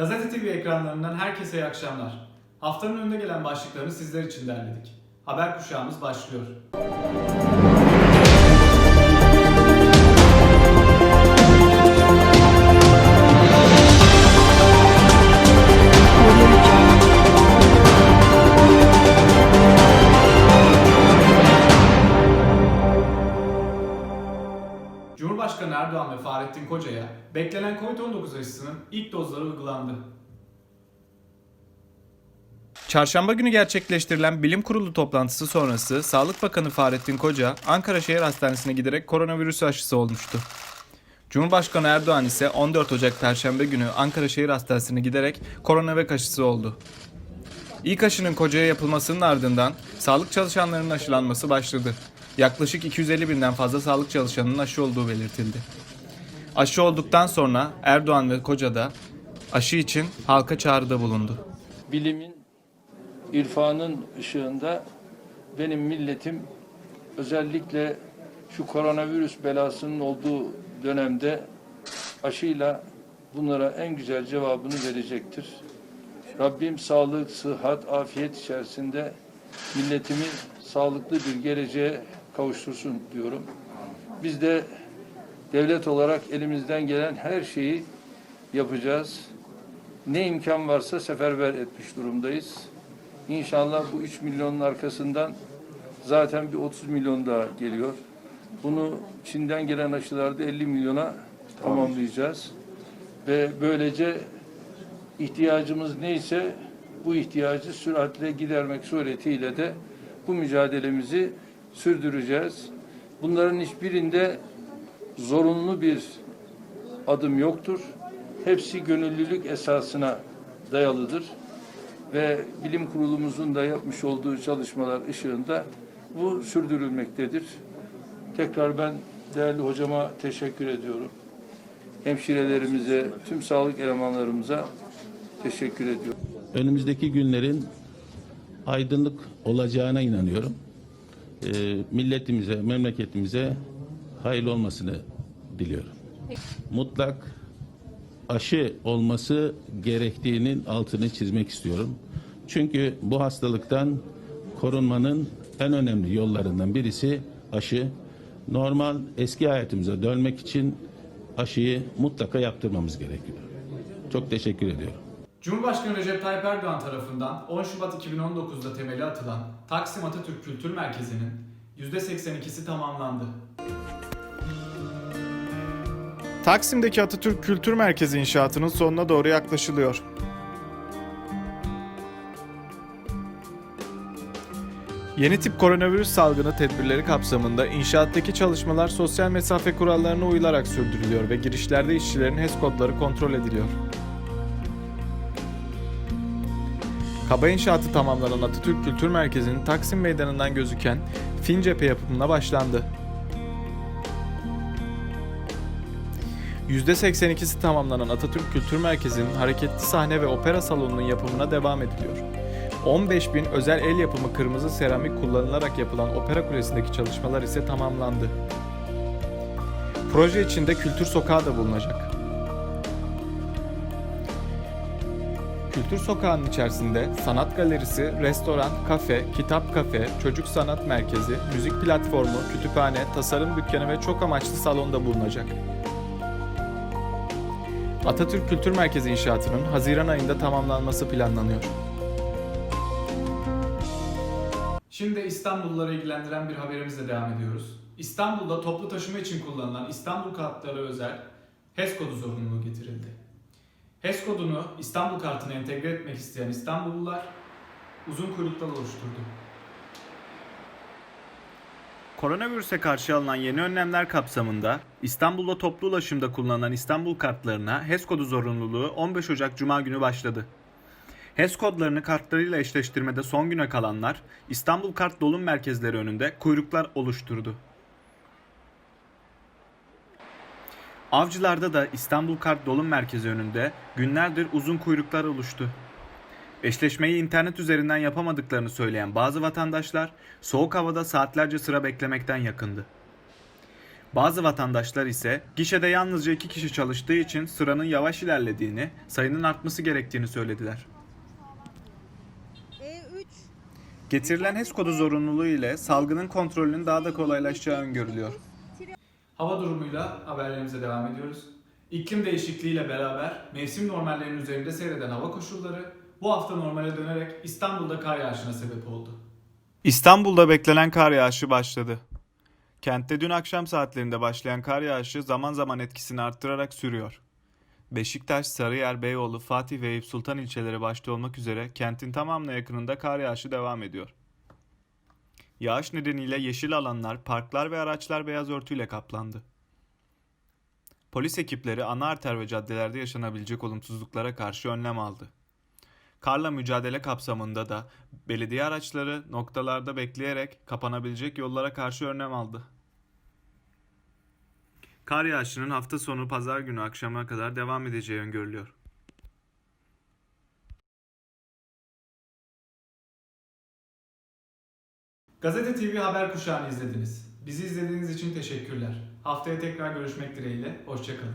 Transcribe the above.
Gazete TV ekranlarından herkese iyi akşamlar. Haftanın önde gelen başlıklarını sizler için derledik. Haber kuşağımız başlıyor. Cumhurbaşkanı Erdoğan ve Fahrettin Koca'ya beklenen Covid-19 aşısının ilk dozları uygulandı. Çarşamba günü gerçekleştirilen bilim kurulu toplantısı sonrası Sağlık Bakanı Fahrettin Koca Ankara Şehir Hastanesi'ne giderek koronavirüs aşısı olmuştu. Cumhurbaşkanı Erdoğan ise 14 Ocak Perşembe günü Ankara Şehir Hastanesi'ne giderek koronavak aşısı oldu. İlk aşının Koca'ya yapılmasının ardından sağlık çalışanlarının aşılanması başladı. Yaklaşık 250 binden fazla sağlık çalışanının aşı olduğu belirtildi. Aşı olduktan sonra Erdoğan ve Koca da aşı için halka çağrıda bulundu. bilimin, irfanın ışığında benim milletim özellikle şu koronavirüs belasının olduğu dönemde aşıyla bunlara en güzel cevabını verecektir. Rabbim sağlık, sıhhat, afiyet içerisinde milletimi sağlıklı bir geleceğe kavuştursun diyorum. Biz de devlet olarak elimizden gelen her şeyi yapacağız ne imkan varsa seferber etmiş durumdayız. İnşallah bu 3 milyonun arkasından zaten bir 30 milyon daha geliyor. Bunu Çin'den gelen aşılarda 50 milyona tamamlayacağız. Ve böylece ihtiyacımız neyse bu ihtiyacı süratle gidermek suretiyle de bu mücadelemizi sürdüreceğiz. Bunların hiçbirinde zorunlu bir adım yoktur. Hepsi gönüllülük esasına dayalıdır ve bilim kurulumuzun da yapmış olduğu çalışmalar ışığında bu sürdürülmektedir. Tekrar ben değerli hocama teşekkür ediyorum. Hemşirelerimize, tüm sağlık elemanlarımıza teşekkür ediyorum. önümüzdeki günlerin aydınlık olacağına inanıyorum. Ee, milletimize, memleketimize hayırlı olmasını diliyorum. Mutlak aşı olması gerektiğinin altını çizmek istiyorum. Çünkü bu hastalıktan korunmanın en önemli yollarından birisi aşı. Normal eski hayatımıza dönmek için aşıyı mutlaka yaptırmamız gerekiyor. Çok teşekkür ediyorum. Cumhurbaşkanı Recep Tayyip Erdoğan tarafından 10 Şubat 2019'da temeli atılan Taksim Atatürk Kültür Merkezi'nin %82'si tamamlandı. Taksim'deki Atatürk Kültür Merkezi inşaatının sonuna doğru yaklaşılıyor. Yeni tip koronavirüs salgını tedbirleri kapsamında inşaattaki çalışmalar sosyal mesafe kurallarına uyularak sürdürülüyor ve girişlerde işçilerin HES kodları kontrol ediliyor. Kaba inşaatı tamamlanan Atatürk Kültür Merkezi'nin Taksim Meydanı'ndan gözüken fin cephe yapımına başlandı. %82'si tamamlanan Atatürk Kültür Merkezi'nin hareketli sahne ve opera salonunun yapımına devam ediliyor. 15 bin özel el yapımı kırmızı seramik kullanılarak yapılan opera kulesindeki çalışmalar ise tamamlandı. Proje içinde kültür sokağı da bulunacak. Kültür Sokağı'nın içerisinde sanat galerisi, restoran, kafe, kitap kafe, çocuk sanat merkezi, müzik platformu, kütüphane, tasarım dükkanı ve çok amaçlı salonda bulunacak. Atatürk Kültür Merkezi inşaatının Haziran ayında tamamlanması planlanıyor. Şimdi İstanbulluları ilgilendiren bir haberimizle devam ediyoruz. İstanbul'da toplu taşıma için kullanılan İstanbul kartları özel HES kodu zorunluluğu getirildi. HES kodunu İstanbul kartına entegre etmek isteyen İstanbullular uzun kuyruklar oluşturdu. Koronavirüse karşı alınan yeni önlemler kapsamında İstanbul'da toplu ulaşımda kullanılan İstanbul kartlarına HES kodu zorunluluğu 15 Ocak Cuma günü başladı. HES kodlarını kartlarıyla eşleştirmede son güne kalanlar İstanbul Kart dolum merkezleri önünde kuyruklar oluşturdu. Avcılarda da İstanbul Kart dolum merkezi önünde günlerdir uzun kuyruklar oluştu. Eşleşmeyi internet üzerinden yapamadıklarını söyleyen bazı vatandaşlar soğuk havada saatlerce sıra beklemekten yakındı. Bazı vatandaşlar ise gişede yalnızca iki kişi çalıştığı için sıranın yavaş ilerlediğini, sayının artması gerektiğini söylediler. E3 Getirilen HES kodu zorunluluğu ile salgının kontrolünün daha da kolaylaşacağı öngörülüyor. Hava durumuyla haberlerimize devam ediyoruz. İklim değişikliğiyle beraber mevsim normallerinin üzerinde seyreden hava koşulları bu hafta normale dönerek İstanbul'da kar yağışına sebep oldu. İstanbul'da beklenen kar yağışı başladı. Kentte dün akşam saatlerinde başlayan kar yağışı zaman zaman etkisini arttırarak sürüyor. Beşiktaş, Sarıyer, Beyoğlu, Fatih ve Eyüp Sultan ilçeleri başta olmak üzere kentin tamamına yakınında kar yağışı devam ediyor. Yağış nedeniyle yeşil alanlar, parklar ve araçlar beyaz örtüyle kaplandı. Polis ekipleri ana arter ve caddelerde yaşanabilecek olumsuzluklara karşı önlem aldı. Karla mücadele kapsamında da belediye araçları noktalarda bekleyerek kapanabilecek yollara karşı önlem aldı. Kar yağışının hafta sonu pazar günü akşama kadar devam edeceği öngörülüyor. Gazete TV haber kuşağını izlediniz. Bizi izlediğiniz için teşekkürler. Haftaya tekrar görüşmek dileğiyle. Hoşçakalın.